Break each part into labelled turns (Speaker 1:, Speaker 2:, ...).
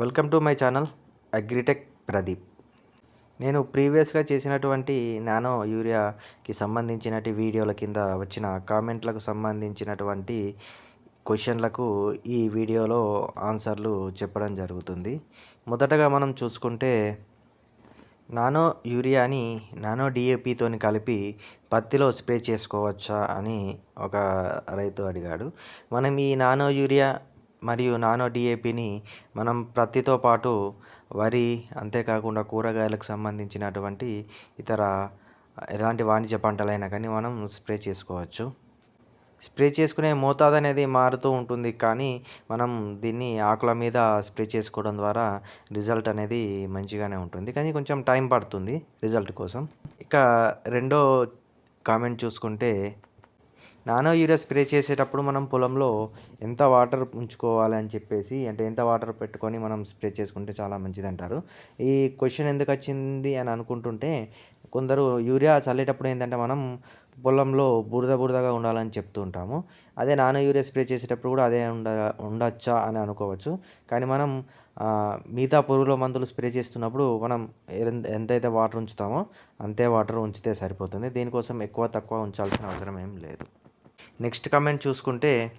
Speaker 1: Welcome to my channel Agritech Pradeep. నేను ప్రీవియస్గా చేసినటువంటి నానో యూరియాకి సంబంధించినటి వీడియోల కింద వచ్చిన కామెంట్లకు సంబంధించినటువంటి క్వశ్చన్లకు ఈ వీడియోలో ఆన్సర్లు చెప్పడం జరుగుతుంది. మొదటగా మనం చూసుకుంటే నానో యూరియాని నానో డిఏపితో కలిపి పత్తిలో స్ప్రే చేసుకోవచ్చా అని ఒక రైతు అడిగాడు. మనం ఈ నానో యూరియా మరియు నానో డిఏపిని మనం ప్రత్తితో పాటు వరి అంతేకాకుండా కూరగాయలకు సంబంధించినటువంటి ఇతర ఎలాంటి వాణిజ్య పంటలైనా కానీ మనం స్ప్రే చేసుకోవచ్చు. స్ప్రే చేసుకునే మోతాదు అనేది మారుతూ ఉంటుంది కానీ మనం దీన్ని ఆకుల మీద స్ప్రే చేసుకోవడం ద్వారా రిజల్ట్ అనేది మంచిగానే ఉంటుంది. కానీ కొంచెం టైం పడుతుంది రిజల్ట్ కోసం. ఇక రెండో కామెంట్ చూసుకుంటే నానో యూరియా స్ప్రే చేసేటప్పుడు మనం పొలంలో ఎంత వాటర్ ఉంచుకోవాలి అని చెప్పేసి అంటే ఎంత వాటర్ పెట్టుకొని మనం స్ప్రే చేసుకుంటే చాలా మంచిది అంటారు ఈ క్వశ్చన్ ఎందుకు వచ్చింది అని అనుకుంటుంటే కొందరు యూరియా చల్లేటప్పుడు ఏంటంటే మనం పొలంలో బురద బురదగా ఉండాలని చెప్తూ ఉంటాము. అదే నానో యూరియా స్ప్రే చేసేటప్పుడు కూడా అదే ఉండ ఉండొచ్చా అని అనుకోవచ్చు. కానీ మనం మిగతా పురుగుల మందులు స్ప్రే చేస్తున్నప్పుడు మనం ఎంతైతే వాటర్ ఉంచుతామో అంతే వాటర్ ఉంచితే సరిపోతుంది. దీనికోసం ఎక్కువ తక్కువ ఉంచాల్సిన అవసరం ఏం లేదు. నెక్స్ట్ కమెంట్ చూసుకుంటే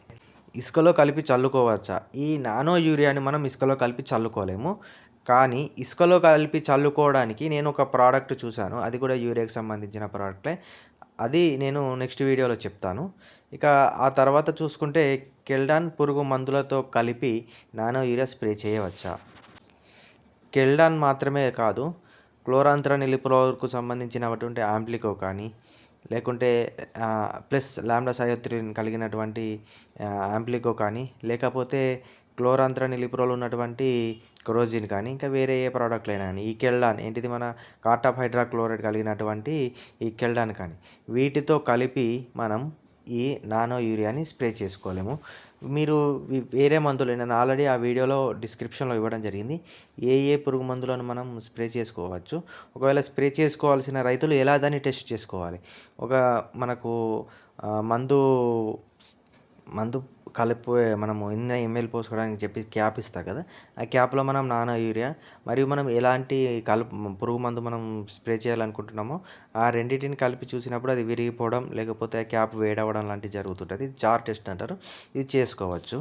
Speaker 1: ఇసుకలో కలిపి చల్లుకోవచ్చా? ఈ నానో యూరియాని మనం ఇసుకలో కలిపి చల్లుకోలేము. కానీ ఇసుకలో కలిపి చల్లుకోవడానికి నేను ఒక ప్రోడక్ట్ చూశాను. అది కూడా యూరియాకి సంబంధించిన ప్రోడక్టే అది నేను నెక్స్ట్ వీడియోలో చెప్తాను. ఇక ఆ తర్వాత చూసుకుంటే కెల్డాన్ పురుగు మందులతో కలిపి నానో యూరియా స్ప్రే చేయవచ్చా? కెల్డాన్ మాత్రమే కాదు క్లోరాంత్ర నిలిపులకు సంబంధించినటువంటి ఆంప్లికో కానీ లేకుంటే ప్లస్ లాంబ్డా సయోత్రిన్ కలిగినటువంటి యాంప్లికో కానీ లేకపోతే క్లోరాంత్ర నిలిపురోలు ఉన్నటువంటి క్రోజిన్ కానీ ఇంకా వేరే ఏ ప్రోడక్ట్లైనా కానీ ఈ కెల్డాన్ ఏంటిది మన కార్టాఫ్ హైడ్రాక్లోరైడ్ కలిగినటువంటి ఈ కెల్డాన్ కానీ వీటితో కలిపి మనం ఈ నానో యూరియాని స్ప్రే చేసుకోలేము. మీరు వేరే మందులు నేను ఆల్రెడీ ఆ వీడియోలో డిస్క్రిప్షన్లో ఇవ్వడం జరిగింది. ఏ ఏ పురుగు మందులను మనం స్ప్రే చేసుకోవచ్చు. ఒకవేళ స్ప్రే చేసుకోవాల్సిన రైతులు ఎలా దాన్ని టెస్ట్ చేసుకోవాలి? ఒక మనకు మందు మందు కలిపి మనము ఎన్ని ఎంఎల్ పోసుకోవడానికి చెప్పి క్యాప్ ఇస్తారు కదా ఆ క్యాప్లో మనం నానో యూరియా మరియు మనం ఎలాంటి కలుపు పురుగు మందు మనం స్ప్రే చేయాలనుకుంటున్నామో ఆ రెండింటిని కలిపి చూసినప్పుడు అది విరిగిపోవడం లేకపోతే ఆ క్యాప్ వేడవడం లాంటివి జరుగుతుంటుంది జార్ టెస్ట్ అంటారు. ఇది చేసుకోవచ్చు.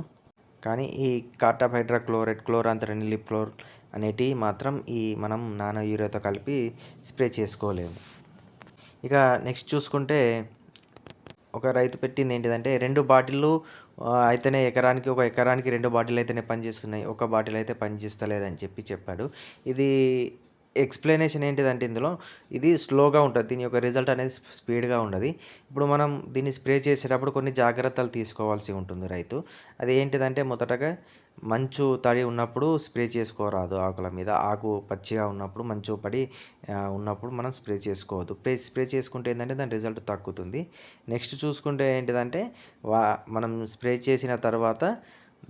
Speaker 1: కానీ ఈ కార్టాప్ హైడ్రాక్లోరైడ్ క్లోరాంతరని క్లోర్ అనేటివి మాత్రం ఈ మనం నానో యూరియాతో కలిపి స్ప్రే చేసుకోలేము. ఇక నెక్స్ట్ చూసుకుంటే ఒక రైతు పెట్టింది ఏంటిదంటే రెండు బాటిళ్ళు అయితేనే ఎకరానికి ఒక ఎకరానికి రెండు బాటిల్ అయితేనే పనిచేస్తున్నాయి. ఒక బాటిల్ అయితే పనిచేస్తలేదని చెప్పి చెప్పాడు. ఇది ఎక్స్ప్లెనేషన్ ఏంటిదంటే ఇందులో ఇది స్లోగా ఉంటుంది. దీని యొక్క రిజల్ట్ అనేది స్పీడ్గా ఉండదు. ఇప్పుడు మనం దీన్ని స్ప్రే చేసేటప్పుడు కొన్ని జాగ్రత్తలు తీసుకోవాల్సి ఉంటుంది రైతు. అది ఏంటిదంటే మొదటగా మంచు తడి ఉన్నప్పుడు స్ప్రే చేసుకోరాదు ఆకుల మీద. ఆకు పచ్చిగా ఉన్నప్పుడు మంచు పడి ఉన్నప్పుడు మనం స్ప్రే చేసుకోవద్దు. స్ప్రే స్ప్రే చేసుకుంటే ఏంటంటే దాని రిజల్ట్ తగ్గుతుంది. నెక్స్ట్ చూసుకుంటే ఏంటిదంటే వా మనం స్ప్రే చేసిన తర్వాత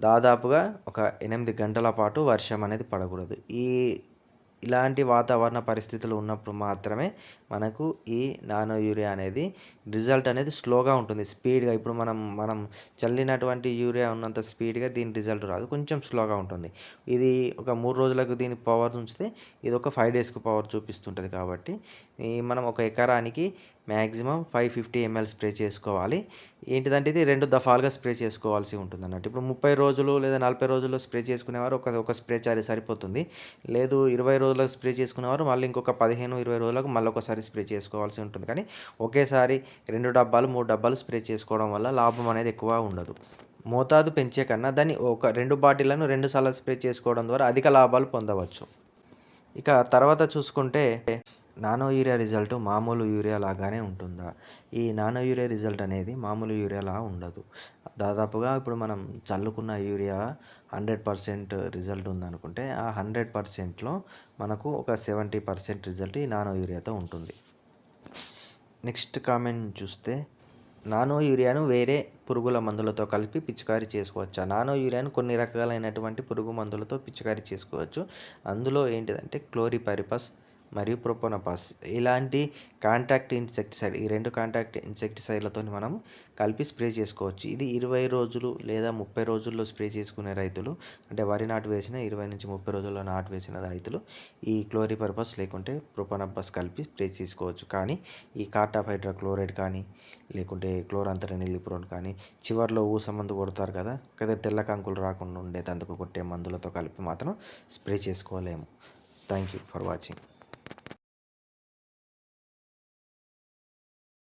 Speaker 1: దాదాపుగా ఒక ఎనిమిది గంటల పాటు వర్షం అనేది పడకూడదు. ఈ ఇలాంటి వాతావరణ పరిస్థితులు ఉన్నప్పుడు మాత్రమే మనకు ఈ నానో యూరియా అనేది రిజల్ట్ అనేది స్లోగా ఉంటుంది. స్పీడ్గా ఇప్పుడు మనం మనం చల్లినటువంటి యూరియా ఉన్నంత స్పీడ్గా దీని రిజల్ట్ రాదు. కొంచెం స్లోగా ఉంటుంది. ఇది ఒక మూడు రోజులకు దీని పవర్ ఉంచితే ఇది ఒక ఫైవ్ డేస్కి పవర్ చూపిస్తుంటుంది కాబట్టి మనం ఒక ఎకరానికి maximum five fifty ML spray చేసుకోవాలి. ఏంటిదంటే ఇది రెండు దఫాలుగా స్ప్రే చేసుకోవాల్సి ఉంటుంది అన్నట్టు ఇప్పుడు ముప్పై రోజులు లేదా నలభై రోజుల్లో స్ప్రే చేసుకునేవారు ఒక ఒక స్ప్రే చార్జ్ సరిపోతుంది. లేదు ఇరవై రోజులకు స్ప్రే చేసుకునేవారు మళ్ళీ ఇంకొక పదిహేను ఇరవై రోజులకు మళ్ళీ ఒకసారి స్ప్రే చేసుకోవాల్సి ఉంటుంది. కానీ ఒకేసారి రెండు డబ్బాలు మూడు డబ్బాలు స్ప్రే చేసుకోవడం వల్ల లాభం అనేది ఎక్కువ ఉండదు. మోతాదు పెంచే కన్నా దాన్ని ఒక రెండు బాటిళ్ళను రెండు సార్లు స్ప్రే చేసుకోవడం ద్వారా అధిక లాభాలు పొందవచ్చు. ఇక తర్వాత చూసుకుంటే నానో యూరియా రిజల్ట్ మామూలు యూరియా లాగానే ఉంటుందా? ఈ నానో యూరియా రిజల్ట్ అనేది మామూలు యూరియాలా ఉండదు. దాదాపుగా ఇప్పుడు మనం చల్లుకున్న యూరియా హండ్రెడ్ పర్సెంట్ రిజల్ట్ ఉందనుకుంటే ఆ హండ్రెడ్ పర్సెంట్లో మనకు ఒక సెవెంటీ పర్సెంట్ రిజల్ట్ ఈ నానో యూరియాతో ఉంటుంది. నెక్స్ట్ కామెంట్ చూస్తే నానో యూరియాను వేరే పురుగుల మందులతో కలిపి పిచికారీ చేసుకోవచ్చా? నానో యూరియాను కొన్ని రకాలైనటువంటి పురుగు మందులతో పిచికారీ చేసుకోవచ్చు. అందులో ఏంటిదంటే క్లోరిపరిపస్ మరియు ప్రొపోనపాస్. ఇలాంటి కాంటాక్ట్ ఇన్సెక్టిసైడ్ ఈ రెండు కాంటాక్ట్ ఇన్సెక్టిసైడ్లతో మనం కలిపి స్ప్రే చేసుకోవచ్చు. ఇది ఇరవై రోజులు లేదా ముప్పై రోజుల్లో స్ప్రే చేసుకునే రైతులు అంటే వరి నాటు వేసిన ఇరవై నుంచి ముప్పై రోజుల్లో నాటు వేసిన రైతులు ఈ క్లోరిపర్పస్ లేకుంటే ప్రొపోనపస్ కలిపి స్ప్రే చేసుకోవచ్చు. కానీ ఈ కార్టాఫ్ హైడ్రోక్లోరైడ్ కానీ లేకుంటే క్లోరంతర నిలిప్రోన్ కానీ చివర్లో ఊస మందు కొడతారు కదా కదా తెల్ల కంకులు రాకుండా ఉండేటందుకు కొట్టే మందులతో కలిపి మాత్రం స్ప్రే చేసుకోలేము. Thank you for watching.